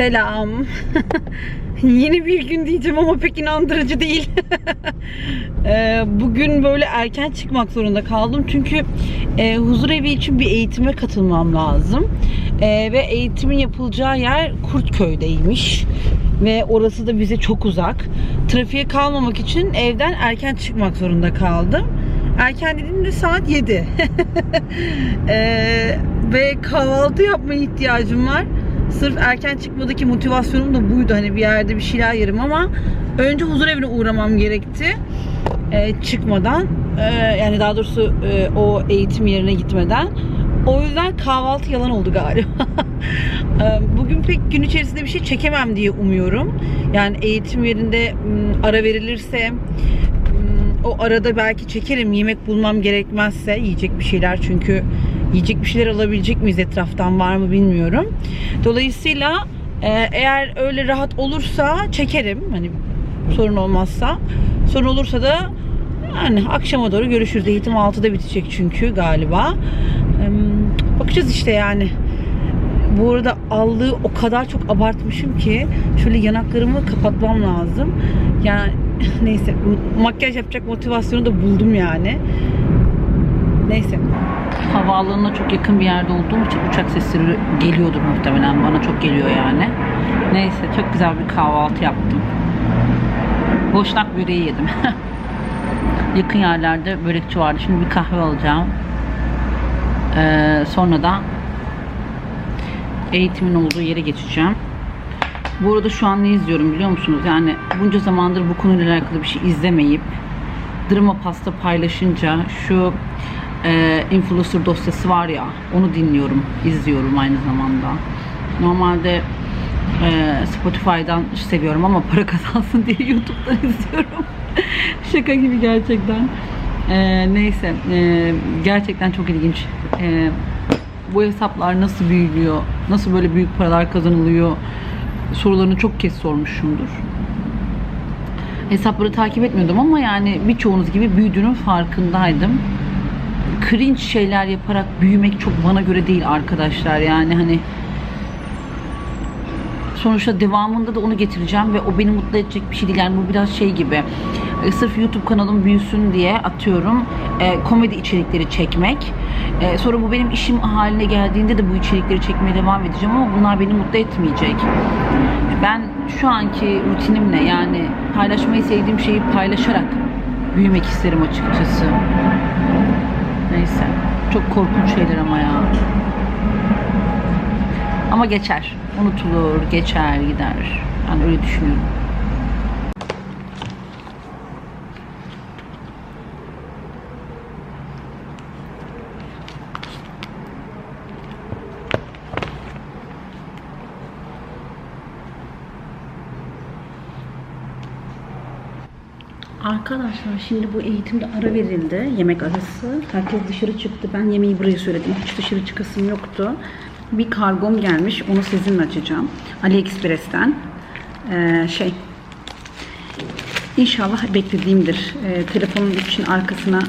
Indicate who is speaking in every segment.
Speaker 1: Selam. Yeni bir gün diyeceğim ama pek inandırıcı değil. Ee, Bugün böyle erken çıkmak zorunda kaldım. Çünkü e, huzur evi için bir eğitime katılmam lazım. Ee, ve eğitimin yapılacağı yer Kurtköy'deymiş. Ve orası da bize çok uzak. Trafiğe kalmamak için evden erken çıkmak zorunda kaldım. Erken dediğimde saat 7. Ee, ve kahvaltı yapmaya ihtiyacım var. Sırf erken çıkmadaki motivasyonum da buydu. Hani bir yerde bir şeyler yerim ama önce huzur evine uğramam gerekti. Ee, çıkmadan ee, yani daha doğrusu ee, o eğitim yerine gitmeden. O yüzden kahvaltı yalan oldu galiba. Ee, Bugün pek gün içerisinde bir şey çekemem diye umuyorum. Yani eğitim yerinde ara verilirse o arada belki çekerim yemek bulmam gerekmezse yiyecek bir şeyler çünkü yiyecek bir şeyler alabilecek miyiz etraftan var mı bilmiyorum. Dolayısıyla e, eğer öyle rahat olursa çekerim hani sorun olmazsa. Sorun olursa da yani akşama doğru görüşürüz. Eğitim 6'da bitecek çünkü galiba. Bakacağız işte yani. Bu arada allığı o kadar çok abartmışım ki şöyle yanaklarımı kapatmam lazım. Yani neyse makyaj yapacak motivasyonu da buldum yani. Neyse. Havaalanına çok yakın bir yerde olduğum için uçak sesleri geliyordur muhtemelen. Bana çok geliyor yani. Neyse çok güzel bir kahvaltı yaptım. Boşnak böreği yedim. yakın yerlerde börekçi vardı. Şimdi bir kahve alacağım. Ee, sonra da eğitimin olduğu yere geçeceğim. Bu arada şu an ne izliyorum biliyor musunuz? Yani bunca zamandır bu konuyla alakalı bir şey izlemeyip Drama Pasta paylaşınca şu e, influencer dosyası var ya onu dinliyorum, izliyorum aynı zamanda. Normalde e, Spotify'dan seviyorum ama para kazansın diye YouTube'dan izliyorum. Şaka gibi gerçekten. E, neyse e, gerçekten çok ilginç. E, bu hesaplar nasıl büyüyor, nasıl böyle büyük paralar kazanılıyor sorularını çok kez sormuşumdur. Hesapları takip etmiyordum ama yani birçoğunuz gibi büyüdüğünün farkındaydım. Cringe şeyler yaparak büyümek çok bana göre değil arkadaşlar. Yani hani sonuçta devamında da onu getireceğim ve o beni mutlu edecek bir şey değil. Yani bu biraz şey gibi. e, Sırf YouTube kanalım büyüsün diye atıyorum e, komedi içerikleri çekmek. E, sonra bu benim işim haline geldiğinde de bu içerikleri çekmeye devam edeceğim ama bunlar beni mutlu etmeyecek. Ben şu anki rutinimle yani paylaşmayı sevdiğim şeyi paylaşarak büyümek isterim açıkçası. Neyse. Çok korkunç şeyler ama ya. Ama geçer. Unutulur, geçer, gider. Ben öyle düşünüyorum. Arkadaşlar şimdi bu eğitimde ara verildi. Yemek arası. Herkes dışarı çıktı. Ben yemeği buraya söyledim. Hiç dışarı çıkasım yoktu. Bir kargom gelmiş. Onu sizinle açacağım. AliExpress'ten. Ee, şey. İnşallah beklediğimdir. Ee, telefonun için arkasına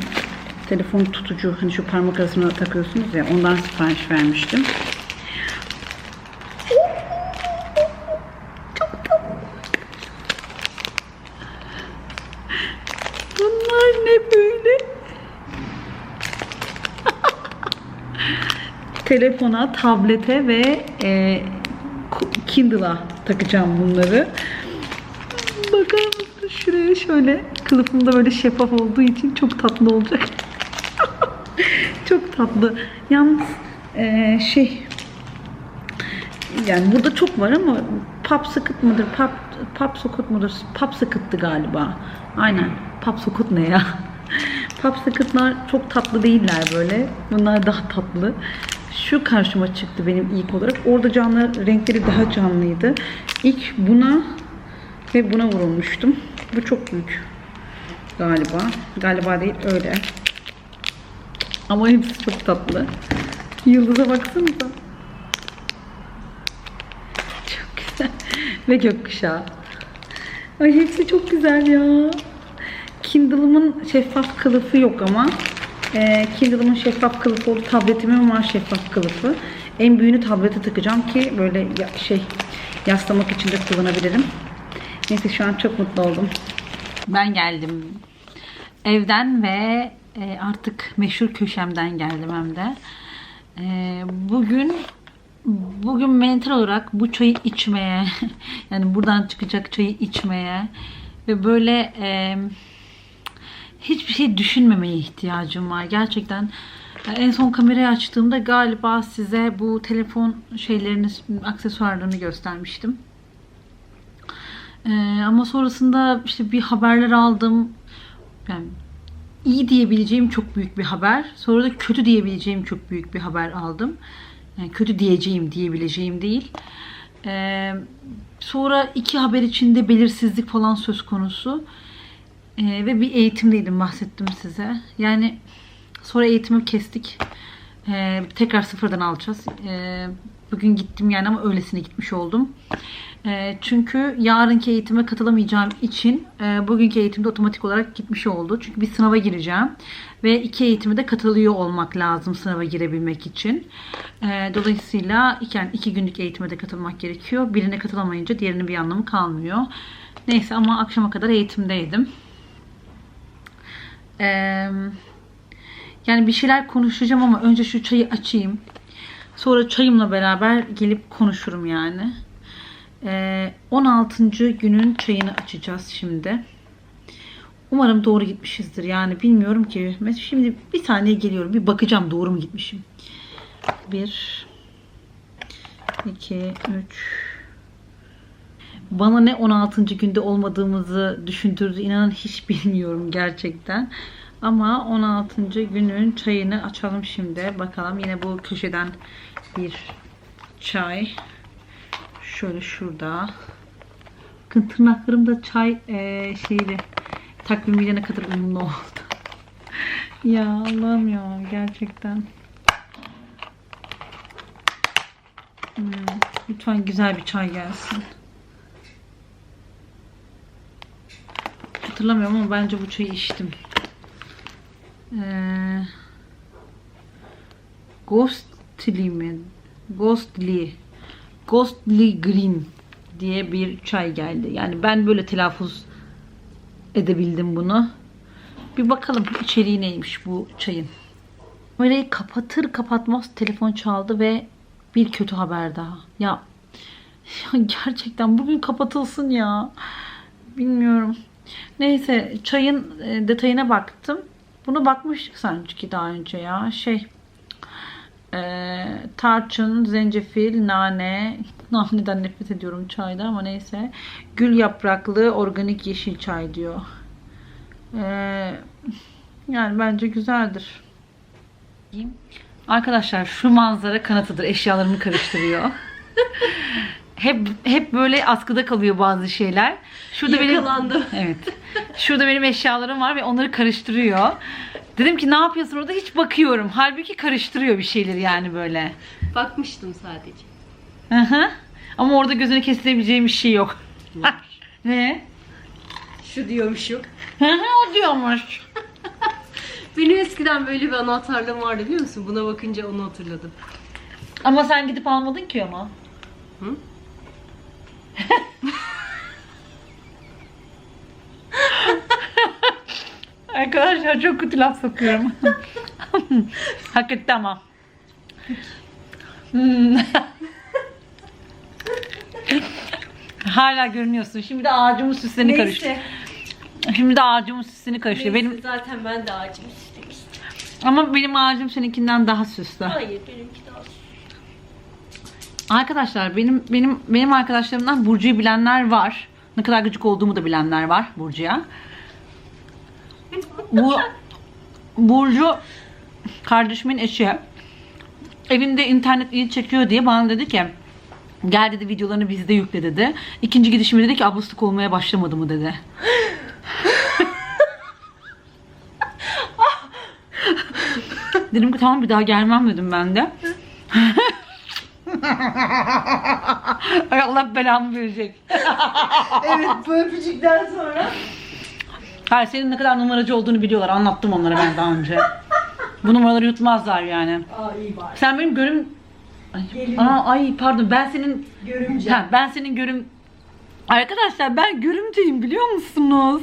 Speaker 1: telefon tutucu hani şu parmak arasına takıyorsunuz ya ondan sipariş vermiştim. Bunlar ne böyle? Telefona, tablete ve e, Kindle'a takacağım bunları. Bakar mısın şuraya şöyle kılıfım da böyle şeffaf olduğu için çok tatlı olacak. çok tatlı. Yalnız e, şey yani burada çok var ama pop sıkıt mıdır, pop, pop sokut mudur? Pop sıkıttı galiba. Aynen. Pop sokut ne ya? pop sıkıtlar çok tatlı değiller böyle. Bunlar daha tatlı. Şu karşıma çıktı benim ilk olarak. Orada canlı renkleri daha canlıydı. İlk buna ve buna vurulmuştum. Bu çok büyük galiba. Galiba değil öyle. Ama hepsi çok tatlı. Yıldıza baksanıza. Çok güzel. Ve gökkuşağı. Ay hepsi çok güzel ya. Kindle'ımın şeffaf kılıfı yok ama. Ee, Kindle'ımın şeffaf kılıfı oldu. Tabletimin var şeffaf kılıfı. En büyüğünü tablete takacağım ki böyle ya- şey yaslamak için de kullanabilirim. Neyse şu an çok mutlu oldum. Ben geldim. Evden ve e, artık meşhur köşemden geldim hem de. E, bugün bugün mental olarak bu çayı içmeye yani buradan çıkacak çayı içmeye ve böyle e, hiçbir şey düşünmemeye ihtiyacım var. Gerçekten yani en son kamerayı açtığımda galiba size bu telefon şeylerini, aksesuarlarını göstermiştim. Ee, ama sonrasında işte bir haberler aldım. Yani iyi diyebileceğim çok büyük bir haber. Sonra da kötü diyebileceğim çok büyük bir haber aldım. Yani kötü diyeceğim diyebileceğim değil. Ee, sonra iki haber içinde belirsizlik falan söz konusu. Ee, ve bir eğitimdeydim bahsettim size. Yani sonra eğitimi kestik. Ee, tekrar sıfırdan alacağız. Ee, bugün gittim yani ama öylesine gitmiş oldum. Ee, çünkü yarınki eğitime katılamayacağım için e, bugünkü eğitimde otomatik olarak gitmiş oldu. Çünkü bir sınava gireceğim. Ve iki eğitime de katılıyor olmak lazım sınava girebilmek için. Ee, dolayısıyla yani iki günlük eğitime de katılmak gerekiyor. Birine katılamayınca diğerinin bir anlamı kalmıyor. Neyse ama akşama kadar eğitimdeydim. Yani bir şeyler konuşacağım ama önce şu çayı açayım. Sonra çayımla beraber gelip konuşurum yani. Ee, 16. günün çayını açacağız şimdi. Umarım doğru gitmişizdir. Yani bilmiyorum ki. Şimdi bir saniye geliyorum. Bir bakacağım doğru mu gitmişim. 1 2 3 bana ne 16. günde olmadığımızı düşündürdü. İnanın hiç bilmiyorum gerçekten. Ama 16. günün çayını açalım şimdi. Bakalım yine bu köşeden bir çay. Şöyle şurada. Bakın tırnaklarımda çay eee şeyli takvimiyle ne kadar uyumlu oldu. ya Allah'ım ya gerçekten. Hmm, lütfen güzel bir çay gelsin. Hatırlamıyorum ama bence bu çayı içtim. Ee, Ghostly mi? Ghostly. Ghostly Green diye bir çay geldi. Yani ben böyle telaffuz edebildim bunu. Bir bakalım içeriği neymiş bu çayın. Böyle kapatır kapatmaz telefon çaldı ve bir kötü haber daha. Ya, ya gerçekten bugün kapatılsın ya. Bilmiyorum. Neyse çayın e, detayına baktım. Bunu bakmıştık sanki daha önce ya. Şey e, tarçın, zencefil, nane. Naneden nefret ediyorum çayda ama neyse. Gül yapraklı organik yeşil çay diyor. E, yani bence güzeldir. Arkadaşlar şu manzara kanatıdır. Eşyalarımı karıştırıyor. hep hep böyle askıda kalıyor bazı şeyler. Şurada
Speaker 2: Yakalandım.
Speaker 1: benim Evet. Şurada benim eşyalarım var ve onları karıştırıyor. Dedim ki ne yapıyorsun orada? Hiç bakıyorum. Halbuki karıştırıyor bir şeyleri yani böyle.
Speaker 2: Bakmıştım sadece.
Speaker 1: Hı hı. Ama orada gözüne kesilebileceğim bir şey yok. Ne?
Speaker 2: Şu diyormuşum.
Speaker 1: Hı hı o diyormuş.
Speaker 2: Benim eskiden böyle bir anahtarlığım vardı biliyor musun? Buna bakınca onu hatırladım.
Speaker 1: Ama sen gidip almadın ki ama.
Speaker 2: Hı?
Speaker 1: Arkadaşlar çok kötü laf sokuyorum. Hak etti ama. Hmm. Hala görünüyorsun. Şimdi de ağacımın süslerini karıştır. Şimdi de ağacımın süslerini karıştır.
Speaker 2: Benim...
Speaker 1: Benim
Speaker 2: Zaten ben de ağacımı istemiştim.
Speaker 1: ama benim ağacım seninkinden daha süslü.
Speaker 2: Hayır benimki daha
Speaker 1: Arkadaşlar benim benim benim arkadaşlarımdan Burcu'yu bilenler var. Ne kadar gıcık olduğumu da bilenler var Burcu'ya. Bu Burcu kardeşimin eşi. Evinde internet iyi çekiyor diye bana dedi ki gel dedi videolarını bizde yükle dedi. İkinci gidişimde dedi ki ablasılık olmaya başlamadı mı dedi. dedim ki tamam bir daha gelmem dedim ben de. Ay Allah belamı verecek.
Speaker 2: Evet bu öpücükten sonra.
Speaker 1: Hayır senin ne kadar numaracı olduğunu biliyorlar. Anlattım onlara ben daha önce. Bu numaraları yutmazlar yani.
Speaker 2: Aa iyi bari.
Speaker 1: Sen benim gönlüm Ay, aa, ay pardon ben senin
Speaker 3: Görümce.
Speaker 1: ha, ben senin görüm Arkadaşlar ben görümceyim biliyor musunuz?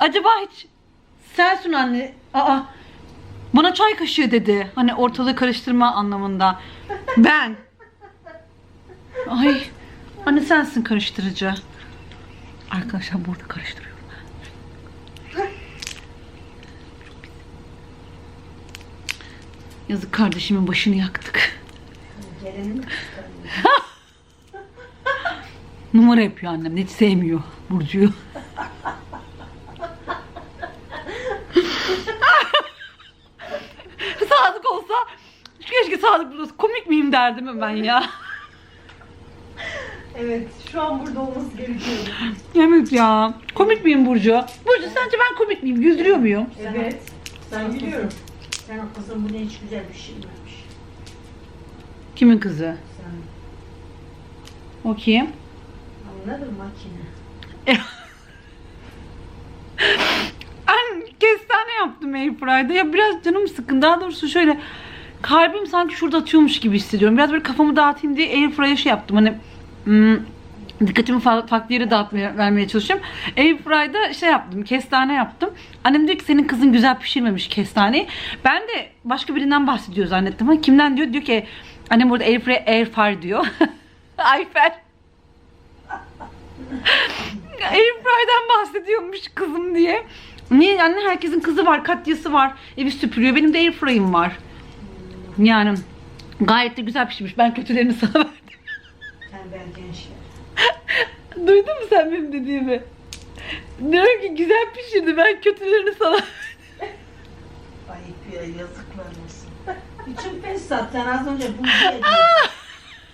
Speaker 1: Acaba hiç sensin anne. Aa bana çay kaşığı dedi. Hani ortalığı karıştırma anlamında. Ben. Ay anne sensin karıştırıcı. Arkadaşlar burada karıştırıyorum. Yazık kardeşimin başını yaktık. Numara yapıyor annem. Hiç sevmiyor Burcu'yu. Sadık olsa keşke Sadık olsa. komik miyim derdim ben ya.
Speaker 3: Evet, şu an burada olması gerekiyor.
Speaker 1: Evet ya. Komik miyim Burcu? Burcu sence ben komik miyim? Güldürüyor muyum?
Speaker 3: Evet. Ben biliyorum.
Speaker 4: Sen kızım bu ne hiç güzel bir şey şeymiş.
Speaker 1: Kimin kızı?
Speaker 4: Sen
Speaker 1: O kim?
Speaker 4: anladın makine.
Speaker 1: Ben kestane yaptım Airfryer'da. Ya biraz canım sıkın. Daha doğrusu şöyle kalbim sanki şurada atıyormuş gibi hissediyorum. Biraz böyle kafamı dağıtayım diye Airfryer'a şey yaptım. Hani hmm, dikkatimi fa- farklı yere dağıtmaya vermeye çalışıyorum. Airfryer'da şey yaptım. Kestane yaptım. Annem diyor ki senin kızın güzel pişirmemiş kestaneyi. Ben de başka birinden bahsediyor zannettim. Ama kimden diyor? Diyor ki annem burada Airfryer Airfryer diyor. Ayfer. Airfryer'den bahsediyormuş kızım diye. Niye anne herkesin kızı var, katyası var. Evi süpürüyor. Benim de airfryer'im var. Yani gayet de güzel pişmiş. Ben kötülerini sana
Speaker 4: gençler.
Speaker 1: Duydun mu sen benim dediğimi? Diyorum ki güzel pişirdi. Ben kötülerini sana
Speaker 4: Ayıp ya yazıklar olsun. İçim pes zaten az önce bu yedi.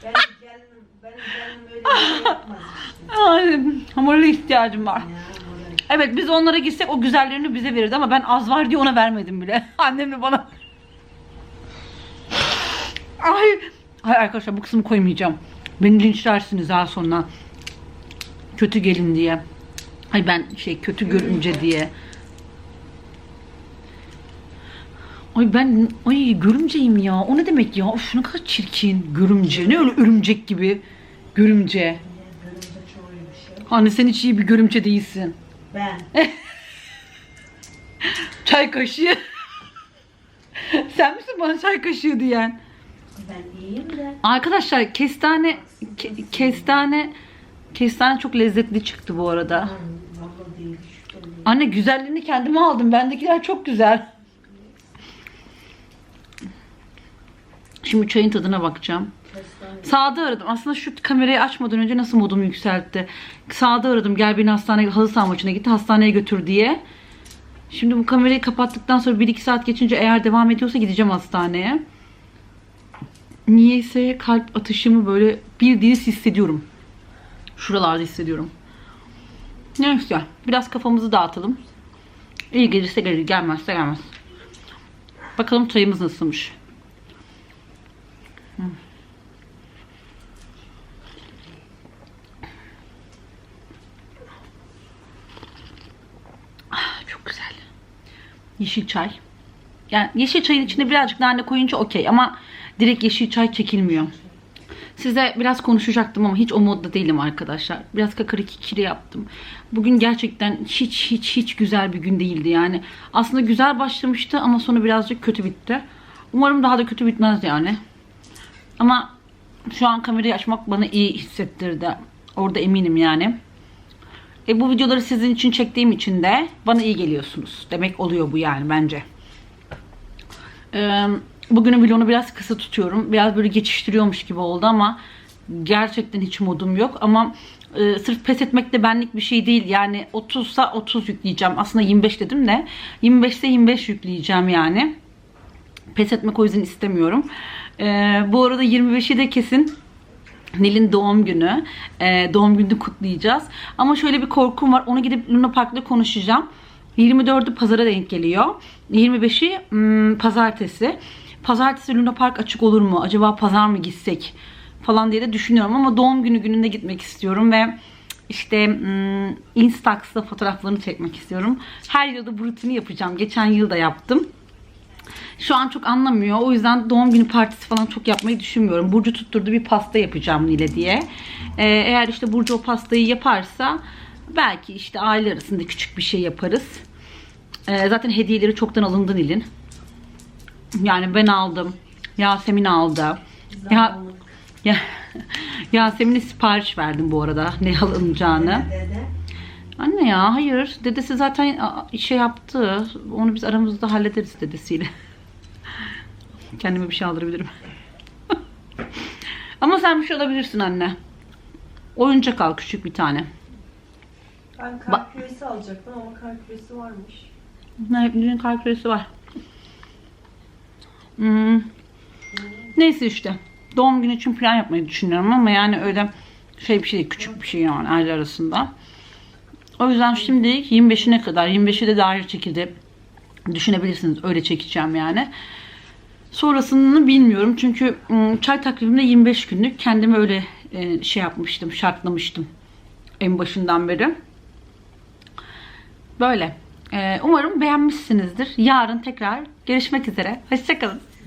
Speaker 4: benim gelinim, benim gelinim öyle bir şey yapmaz işte.
Speaker 1: Ay, hamurlu ihtiyacım var.
Speaker 4: Ya, böyle
Speaker 1: Evet biz onlara gitsek o güzellerini bize verirdi ama ben az var diye ona vermedim bile. Annem de bana. Ay. Ay arkadaşlar bu kısmı koymayacağım. Beni linçlersiniz daha sonra. Kötü gelin diye. Ay ben şey kötü görünce diye. Ay ben ay görümceyim ya. O ne demek ya? Of ne kadar çirkin. Görümce. Ne öyle örümcek gibi. Görümce. Anne sen hiç iyi bir görümce değilsin.
Speaker 4: Ben.
Speaker 1: Çay kaşığı. Sen misin bana çay kaşığı diyen?
Speaker 4: Ben iyiyim de.
Speaker 1: Arkadaşlar kestane ke- kestane kestane çok lezzetli çıktı bu arada. Anne güzelliğini kendime aldım. Bendekiler çok güzel. Şimdi çayın tadına bakacağım. Sağda aradım. Aslında şu kamerayı açmadan önce nasıl modumu yükseltti. Sağda aradım. Gel beni hastaneye halı saha maçına gitti. Hastaneye götür diye. Şimdi bu kamerayı kapattıktan sonra 1-2 saat geçince eğer devam ediyorsa gideceğim hastaneye. Niyeyse kalp atışımı böyle bildiğiniz hissediyorum. Şuralarda hissediyorum. Neyse biraz kafamızı dağıtalım. İyi gelirse gelir, gelmezse gelmez. Bakalım çayımız nasılmış. Ah, Çok güzel. Yeşil çay. Yani yeşil çayın içine birazcık nane koyunca okey ama direkt yeşil çay çekilmiyor. Size biraz konuşacaktım ama hiç o modda değilim arkadaşlar. Biraz kakara kikiri yaptım. Bugün gerçekten hiç hiç hiç güzel bir gün değildi yani. Aslında güzel başlamıştı ama sonra birazcık kötü bitti. Umarım daha da kötü bitmez yani. Ama şu an kamerayı açmak bana iyi hissettirdi. Orada eminim yani. E bu videoları sizin için çektiğim için de bana iyi geliyorsunuz. Demek oluyor bu yani bence. Bugünün vlogunu biraz kısa tutuyorum. Biraz böyle geçiştiriyormuş gibi oldu ama gerçekten hiç modum yok. Ama e, sırf pes etmek de benlik bir şey değil. Yani 30'sa 30 yükleyeceğim. Aslında 25 dedim de 25'se 25 yükleyeceğim yani. Pes etmek o yüzden istemiyorum. Ee, bu arada 25'i de kesin Nil'in doğum günü. Ee, doğum gününü kutlayacağız. Ama şöyle bir korkum var. Onu gidip Luna Park'ta konuşacağım. 24'ü pazara denk geliyor. 25'i hmm, pazartesi. Pazartesi Luna Park açık olur mu? Acaba pazar mı gitsek? Falan diye de düşünüyorum ama doğum günü gününde gitmek istiyorum ve işte hmm, Instax'ta fotoğraflarını çekmek istiyorum. Her yılda bu rutini yapacağım. Geçen yıl da yaptım. Şu an çok anlamıyor. O yüzden doğum günü partisi falan çok yapmayı düşünmüyorum. Burcu tutturdu bir pasta yapacağım Nil'e diye. Ee, eğer işte Burcu o pastayı yaparsa belki işte aile arasında küçük bir şey yaparız. Ee, zaten hediyeleri çoktan alındı Nil'in. Yani ben aldım. Yasemin aldı. Ya, ya, Yasemin'e sipariş verdim bu arada ne alınacağını. Anne ya hayır. Dedesi zaten şey yaptı. Onu biz aramızda hallederiz dedesiyle. Kendime bir şey aldırabilirim. Ama sen bir şey alabilirsin anne. Oyuncak al küçük bir tane.
Speaker 3: Ben kar küresi alacaktım ama kar küresi varmış.
Speaker 1: Nil'in kalp küresi var. Hmm. Neyse işte. Doğum günü için plan yapmayı düşünüyorum ama yani öyle şey bir şey değil. Küçük bir şey yani aile arasında. O yüzden şimdi 25'ine kadar 25'i de dahil şekilde düşünebilirsiniz. Öyle çekeceğim yani. Sonrasını bilmiyorum. Çünkü ım, çay takviminde 25 günlük kendime öyle e, şey yapmıştım, şartlamıştım en başından beri. Böyle. Ee, umarım beğenmişsinizdir. Yarın tekrar görüşmek üzere. Hoşçakalın.